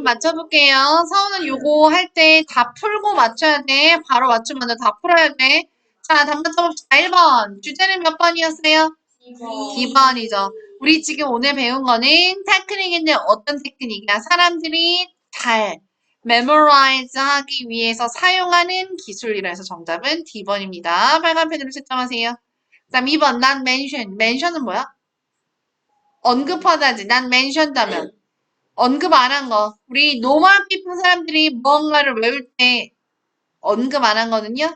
한번 맞춰볼게요. 서우는 요거 할 때 다 풀고 맞춰야 돼. 바로 맞추면 안 돼. 다 풀어야 돼. 자, 답 맞춰봅시다. 1번. 주제는 몇 번이었어요? 2번이죠. 우리 지금 오늘 배운 거는 테크닉인데 어떤 테크닉이야? 사람들이 잘 memorize 하기 위해서 사용하는 기술이라 해서 정답은 D번입니다. 빨간 펜으로 채점하세요. 그 다음 2번. 난 mention. mention은 뭐야? 언급하다지. 난 mention다면. 언급 안 한 거. 우리 노멀 피플 사람들이 무언가를 외울 때 언급 안 한 거는요?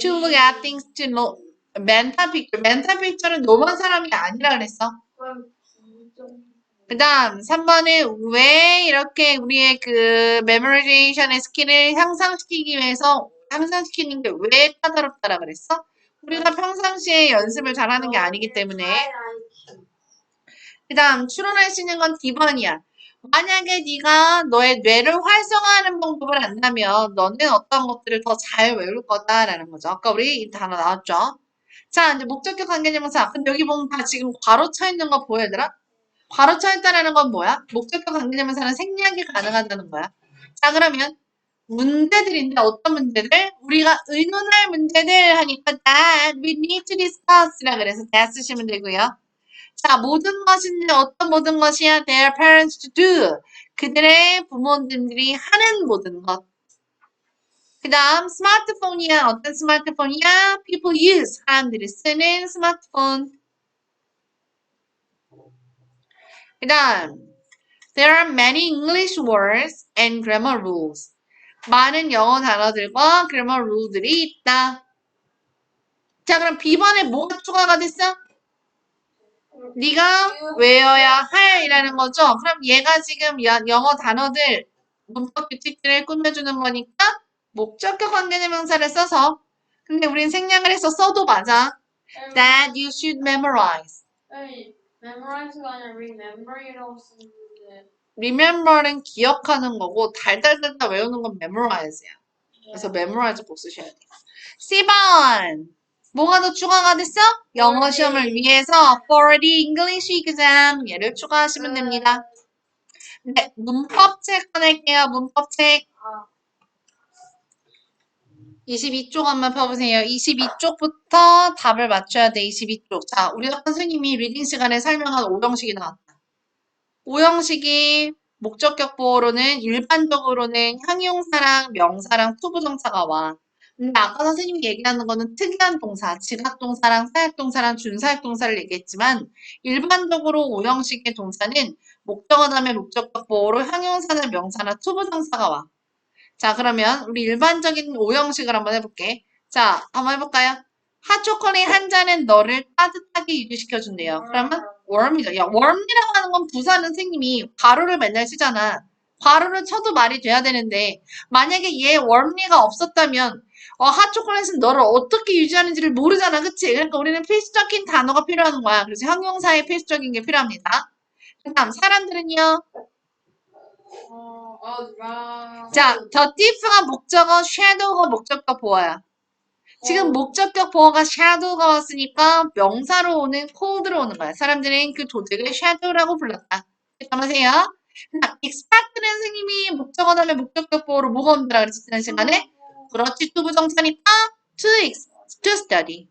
To get things to know. 멘탈 픽처. 멘탈 픽처는 노멀 사람이 아니라 그랬어. 그 다음 3번은 왜 이렇게 우리의 그 메모리제이션의 스킬을 향상시키기 위해서 향상시키는 게 왜 까다롭다라 그랬어? 우리가 평상시에 연습을 잘하는 게 아니기 때문에 그 다음 추론할 수 있는 건 D번이야. 만약에 네가 너의 뇌를 활성화하는 방법을 안다면 너는 어떤 것들을 더 잘 외울 거다라는 거죠. 아까 우리 이 단어 나왔죠. 자 이제 목적격 관계대명사. 근데 여기 보면 다 지금 괄호 쳐 있는 거 보여 얘들아? 괄호 쳐 있다라는 건 뭐야? 목적격 관계대명사는 생략이 가능하다는 거야. 자 그러면 문제들인데 어떤 문제들? 우리가 의논할 문제들 하니까 that we need to discuss라 그래서 that 쓰시면 되고요. 자, 모든 것인데 어떤 모든 것이야? Their parents to do. 그들의 부모님들이 하는 모든 것. 그 다음, 스마트폰이야. 어떤 스마트폰이야? People use. 사람들이 쓰는 스마트폰. 그 다음, There are many English words and grammar rules. 많은 영어 단어들과 grammar rule들이 있다. 자, 그럼 B번에 뭐가 추가가 됐어? 네가 외워야 할이라는 거죠. 그럼 얘가 지금 여- 영어 단어들 문법 규칙들을 꾸며주는 거니까 목적격 관계대명사를 써서 근데 우린 생략을 해서 써도 맞아. That you should memorize. memorize가 아니라 remember이라고 쓰는데 Remember는 기억하는 거고 달달달달 외우는 건 memorize야. 그래서 memorize 꼭 쓰셔야 돼요. C번. 뭐가 더 추가가 됐어? 영어 시험을 위해서 for the English exam 얘를 추가하시면 됩니다. 네, 문법책 꺼낼게요. 문법책. 아 22쪽 한번 펴보세요. 22쪽부터 답을 맞춰야 돼. 22쪽. 자, 우리 선생님이 리딩 시간에 설명한 오형식이 나왔다. 오형식이 목적격 보호로는 일반적으로는 형용사랑 명사랑 투부정사가 와. 근데 아까 선생님이 얘기하는 거는 특이한 동사, 지각동사랑 사역동사랑 준사역동사를 얘기했지만 일반적으로 오형식의 동사는 목적어 다음에 목적격 보호로 형용사나 명사나 투부정사가 와. 자, 그러면 우리 일반적인 오형식을 한번 해볼게. 자, 한번 해볼까요? 핫초콜릿 한 잔은 너를 따뜻하게 유지시켜준대요. 그러면 warm이죠. 야, warm이라고 하는 건 부사 선생님이 괄호를 맨날 쓰잖아. 괄호를 쳐도 말이 돼야 되는데 만약에 얘 warmly가 없었다면 어, 핫초콜릿은 너를 어떻게 유지하는지를 모르잖아. 그치? 그러니까 우리는 필수적인 단어가 필요한 거야. 그래서 형용사에 필수적인 게 필요합니다. 그 다음 사람들은요. 어, 어, 라. 자, 더 diff가 목적어, shadow가 목적격 보어야. 지금 목적격 보어가 shadow가 왔으니까 명사로 오는 cold로 오는 거야. 사람들은 그 조직을 shadow라고 불렀다. 잠깐만세요. expect는 선생님이 목적어 다음에 목적격 보어로 뭐가 온다라 지난 시간에? 그렇지, to, ex- to study.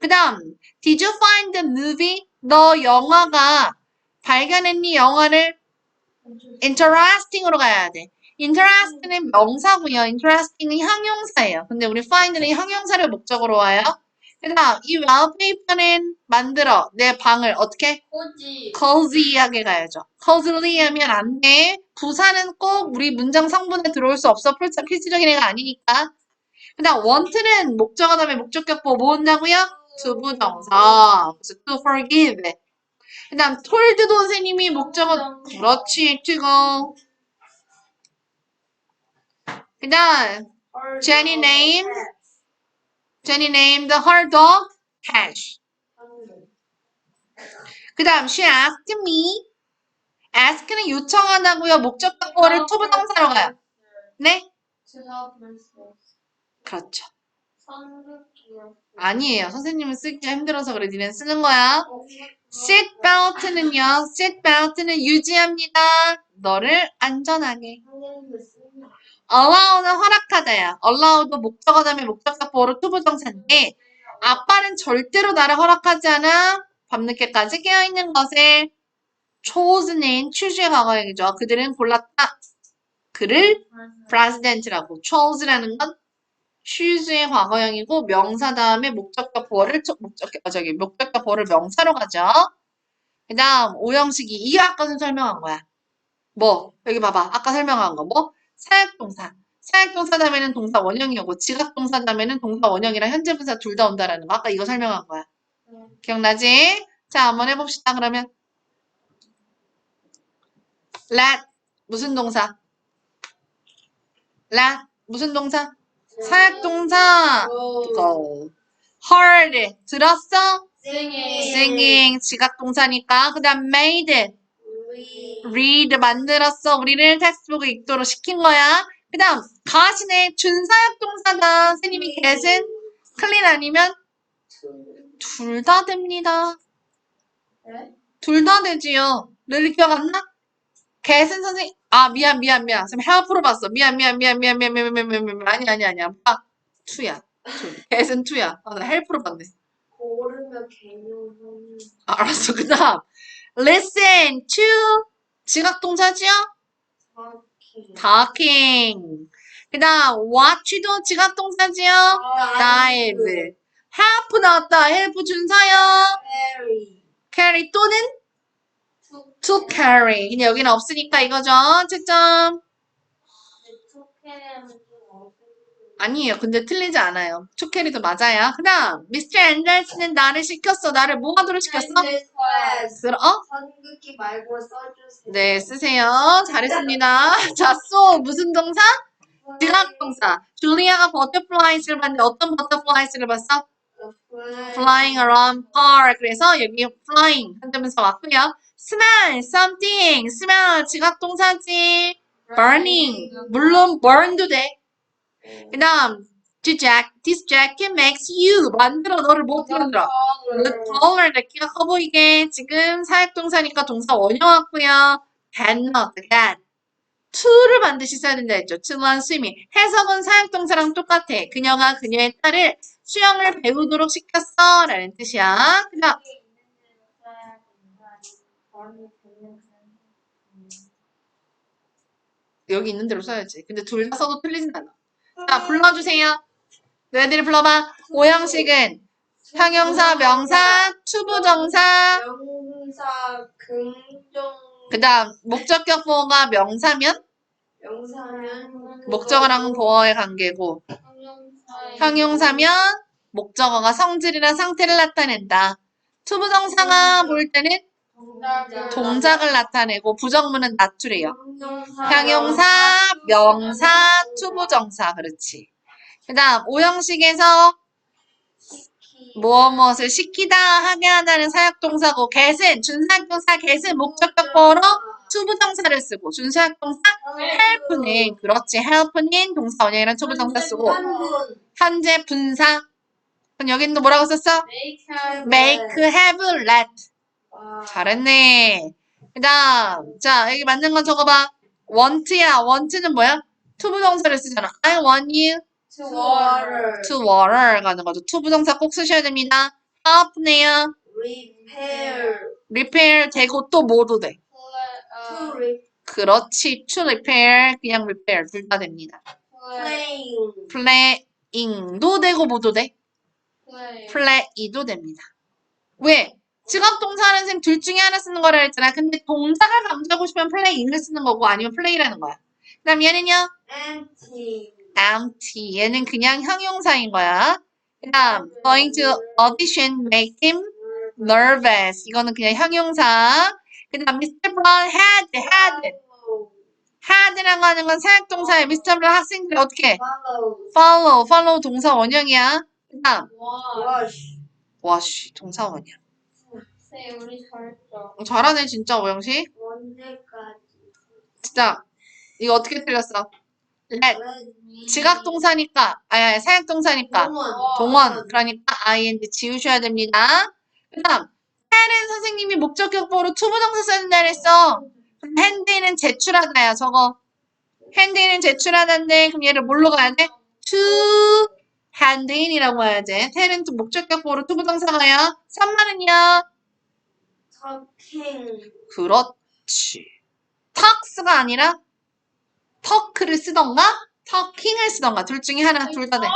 그 다음, did you find the movie? 너 영화가 발견했니? 영화를 interesting으로 가야 돼. interest는 명사고요. interesting은 형용사예요. 근데 우리 find는 형용사를 목적으로 와요. 그 다음, 이 wallpaper는 만들어. 내 방을 어떻게? 꼬지. cozy하게 가야죠. cozyly 하면 안 돼. 부사는 꼭 우리 문장 성분에 들어올 수 없어. 필수, 필수적인 애가 아니니까. 그 다음, want는 목적어 다음에 목적격 보고 뭐 온다고요? 투부정사. 그래서 to forgive. 그 다음, told도 선생님이 목적어, 그렇지, to 그 다음, Jenny named Jenny named her dog Cash. 그 다음, she asked me. ask는 요청하다고요. 목적격 보호를 투부정사로 가요. 네? 그렇죠. 아니에요. 선생님은 쓰기가 힘들어서 그래. 니네 쓰는 거야. seatbelt는요. seatbelt는 유지합니다. 너를 안전하게. Allow는 허락하다야. allow도 목적어 다음에 목적격 보호로 투부정사인데 아빠는 절대로 나를 허락하지 않아. 밤늦게까지 깨어있는 것을 chose는 chose의 과거형이죠. 그들은 골랐다. 그를 president라고. chose라는 건 choose의 과거형이고 명사 다음에 목적격 보호를 초- 목적격 어, 저기 목적격 보호를 명사로 가죠. 그다음 오형식이 이 아까는 설명한 거야. 뭐 여기 봐봐. 아까 설명한 거 뭐? 사역동사. 사역동사 다음에는 동사 원형이 오고 지각동사 다음에는 동사 원형이랑 현재 분사 둘 다 온다라는 거. 아까 이거 설명한 거야. 기억나지? 자, 한번 해봅시다. 그러면 let 무슨 동사? let 무슨 동사? 사역동사. go. heard 들었어? singing 지각동사니까. 그 다음 made read 만들었어. 우리를 텍스트북을 읽도록 시킨 거야. 그 다음 가시네 준사역 동사다. 선생님이 get은 클린 아니면 둘 다 됩니다. 둘 다 되지요. 릴리 기억 안 나? get은 선생님 아 미안 미안 미안. 선생님 help로 봤어. 미안 미안 미안 미안 미안 미안 미안 미안 미안 아니 아니 아니야. 아 투야. 투. get은 투야. 아, 나 help로 봤네. 고르면 개념은 아, 알았어. 그 다음 listen to 지각 동사지요? 정확히 talking. 그 다음, watch도 지각 동사지요? dive. help 나왔다. help 준사요. very carry 또는 to carry. 근데 여기는 없으니까 이거죠. 채점. 투캐는 좀 어색해. 아니에요. 근데 틀리지 않아요. carry도 맞아요. 그 다음, Mr. Anders는 나를 시켰어. 나를 뭐 하도록 시켰어? 들어, 어? 선긋기 말고 써주세요. 네, 쓰세요. 잘했습니다. 자, so 무슨 동사? 지각동사. 줄리아가 버터플라이스를 봤는데 어떤 버터플라이스를 봤어? flying around park. 그래서 여기 flying 한다면서 왔고요. smell something. smell 지각동사지. burning. 물론 burn도 돼. 그 다음 to jack, this jacket makes you 만들어 너를 못 만들어. taller 내키가 커 보이게 지금 사역동사니까 동사 원형 왔고요. cannot, can. to를 반드시 써야 된다 했죠. to swimming. 해석은 사역동사랑 똑같아. 그녀가 그녀의 딸을 수영을 배우도록 시켰어. 라는 뜻이야. 그 다음 여기 있는 대로 써야지. 근데 둘 다 써도 틀리진 않아. 자, 불러주세요. 너희들이 불러봐. 오형식은 형용사, 명사, 투부정사, 명사 긍정 그 다음 목적격 보어가 명사면 명사면 목적어랑 보어의 관계고 형용사면 목적어가 성질이나 상태를 나타낸다. 투부정사가 볼 때는 동작을 나타내고 부정문은 나투래요. 형용사, 명사, 투부정사 그렇지. 그 다음 오형식에서 무엇 무엇을 시키다 하게 하다는 사역동사고 get은 준사역동사 get은 목적격 보어로 투부정사를 쓰고 준사역동사 help는 그렇지. help는 동사 원형이랑 투부정사 쓰고. 현재 분사. 그럼 여기는 또 뭐라고 썼어? make, have, let 잘했네 그 다음 자 여기 맞는 건 적어봐 want야 want는 뭐야? 투부정사를 쓰잖아 I want you to water to water 가는 거죠 투부정사 꼭 쓰셔야 됩니다 help네요 repair repair 되고 또 뭐도 돼 to re- 그렇지 to repair 그냥 repair 둘 다 됩니다 playing playing도 되고 뭐도 돼 play도 됩니다 왜? 직업 동사는 선생님 둘 중에 하나 쓰는 거라 했잖아. 근데 동작을 강조하고 싶으면 playing을 쓰는 거고 아니면 play라는 거야. 그 다음 얘는요? Empty. Empty. 얘는 그냥 형용사인 거야. 그 다음 going to audition make him nervous. 이거는 그냥 형용사. 그 다음 Mr. Brown had had. had라고 하는 건 사역동사예요 Mr. Brown 학생들이 어떻게 해? follow. follow. follow 동사 원형이야. 그 다음 wash. wash. 동사 원형 쌤 우리 잘했죠 어, 잘하네 진짜 오영식 언제까지 진짜 이거 어떻게 틀렸어 let 지각 동사니까 아니 사역 동사니까 동원 그러니까 ing 지우셔야 됩니다 그 다음 had은 선생님이 목적격 보로 투부정사 써야 된다 그랬어 핸드인은 제출하다야, 저거. 핸드인은 제출하다인데, 그럼 얘를 뭘로 가야 돼? to hand인이라고 해야지. 텔은 또 목적격 보호로 투부정사가요. 3만은요? Talking. 그렇지. 턱스가 아니라 터크를 쓰던가 터킹을 쓰던가 둘 중에 하나 둘 다 돼.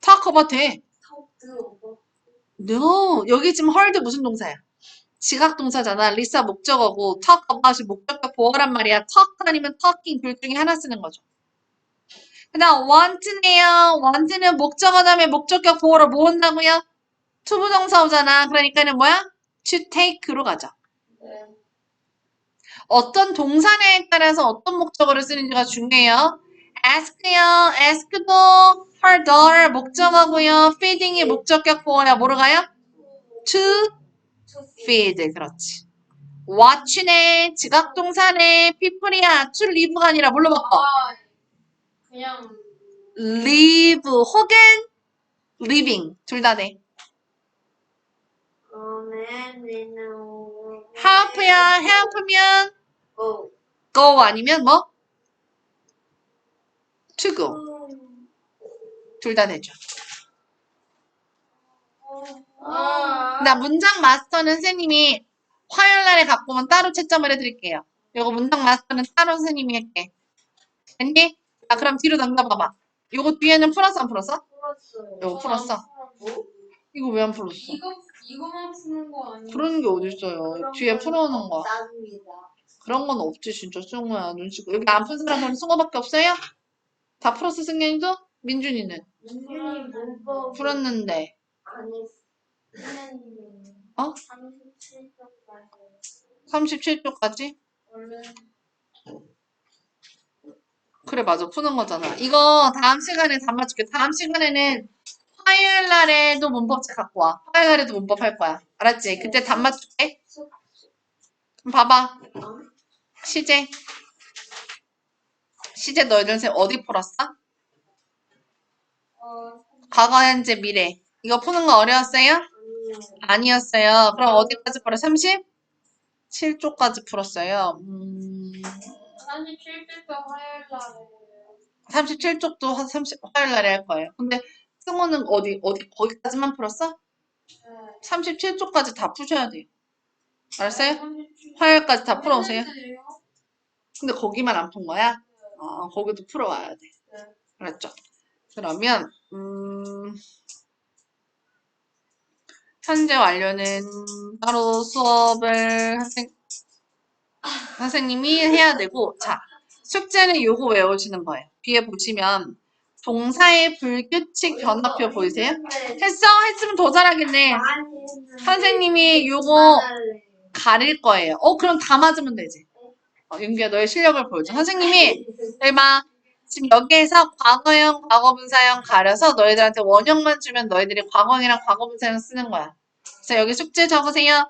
talk about 돼. about. No. 여기 지금 heard 무슨 동사야? 지각 동사잖아. 리사 목적어고 talk about이 목적격 보어란 말이야. talk 아니면 talking 둘 중에 하나 쓰는 거죠. 그다음 want네요. want는 목적어 다음에 목적격 보어로 뭐 온다고요? 투부정사 오잖아. 그러니까는 뭐야? to take로 가자. 네. 어떤 동사냐에 따라서 어떤 목적어를 쓰는지가 중요해요. ask요. ask도 her daughter 목적어고요. feeding이 목적격 보어야 뭐로 가요? to to feed. 그렇지. watch네. 지각동사네. people이야. to live가 아니라 뭘로 바꿔? 아, 그냥 live 혹은 living. 둘 다 돼. Help야. help면 go. go 아니면 뭐? to go. 둘다 되죠. 아, 나 문장 마스터는 선생님이 화요일 날에 갖고 오면 따로 채점을 해드릴게요. 요거 문장 마스터는 따로 선생님이 할게. 됐니? 자, 그럼 뒤로 넘겨봐봐. 요거 뒤에는 풀었어, 안 풀었어? 풀었어요. 요거 풀었어. 뭐? 이거 왜 안 풀었어? 이거 이거만 푸는 거 아니에요? 그런 게 어딨어요. 뒤에 풀어오는 거. 없답니다. 그런 건 없지, 진짜. 승우야, 눈치고. 여기 안 푼 사람은 승우밖에 없어요? 다 풀었어, 승현이도? 민준이는? 민준이 문법 풀었는데. 안 했어. 선생님이 어? 37쪽까지 37쪽까지? 원래 그래, 맞아. 푸는 거잖아. 이거 다음 시간에 담아줄게. 다음 시간에는 화요일 날에도 문법책 갖고 와. 화요일 날에도 문법 할 거야. 알았지? 그때 담아줄게. 그럼 봐봐. 시제. 시제 너희들 쌤 어디 풀었어? 어 과거, 현재, 미래. 이거 푸는 거 어려웠어요? 아니었어요. 그럼 어디까지 풀어? 37쪽까지 풀었어요. 음, 37쪽도 화요일 날에 37쪽도 30, 화요일 날에 할 거예요. 근데 승호는 어디, 어디, 거기까지만 풀었어? 37쪽까지 다 푸셔야 돼요. 알았어요? 화요일까지 다 풀어오세요. 근데 거기만 안 푼 거야? 아, 거기도 풀어와야 돼. 네. 알았죠? 그러면, 음, 현재 완료는 따로 수업을 선생, 선생님이 해야 되고, 자, 숙제는 요거 외우시는 거예요. 뒤에 보시면, 동사의 불규칙 변화표 보이세요? 했어? 했으면 더 잘하겠네. 선생님이 요거 가릴 거예요. 어, 그럼 다 맞으면 되지. 어, 윤기야, 너의 실력을 보여줘. 선생님이, 봐. 지금 여기에서 과거형, 과거분사형 가려서 너희들한테 원형만 주면 너희들이 과거형이랑 과거분사형 쓰는 거야. 그래서 여기 숙제 적으세요.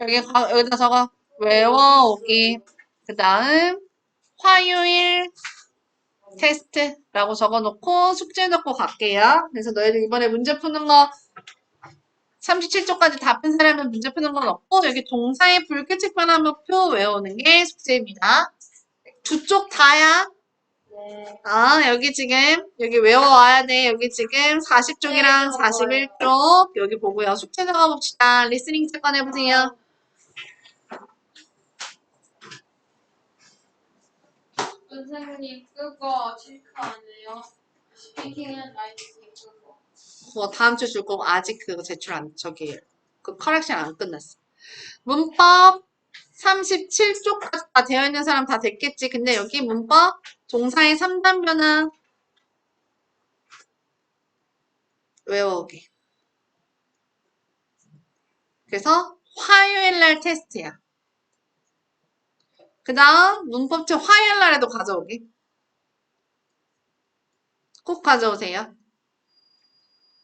여기, 과- 여기다 적어. 외워오기. 그 다음, 화요일 테스트라고 적어놓고 숙제 넣고 갈게요. 그래서 너희들 이번에 문제 푸는 거 37쪽까지 다 푼 사람은 문제 푸는 건 없고 여기 동사의 불규칙 변화표 외우는 게 숙제입니다. 두 쪽 다야. 네. 아 여기 지금 여기 외워와야 돼. 여기 지금 40쪽이랑 네, 41쪽 여기 보고요. 숙제 적어봅시다. 리스닝 체크 해보세요. 선생님 그거 체크 안 해요? 스피킹 앤 라이팅 그거. 그거 다음 주 줄 거고 아직 그거 제출 안 저기 그 커렉션 안 끝났어. 문법 37쪽까지 다 되어 있는 사람 다 됐겠지. 근데 여기 문법 동사의 3단 변화 외워오기. 그래서 화요일 날 테스트야. 그 다음 문법책 화요일 날에도 가져오기. 꼭 가져오세요.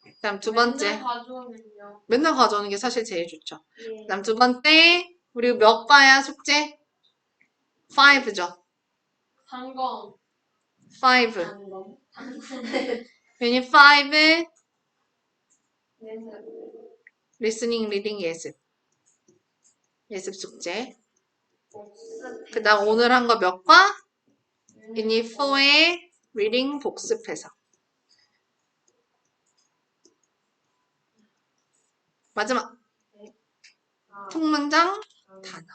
그다음 두 번째. 맨날 가져오면요. 맨날 가져오는 게 사실 제일 좋죠. 예. 그다음 두 번째, 우리 몇 과야 숙제? 5죠. 단검. 5. 단검. 유닛 5, 네. listening, reading, 예습. 예습 숙제. 그 다음 오늘 한 거 몇 과? 유닛 4의 리딩 복습해서. 마지막 아, 통문장 단어.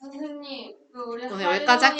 선생님, 그 우리 오늘 여기까지 하이로니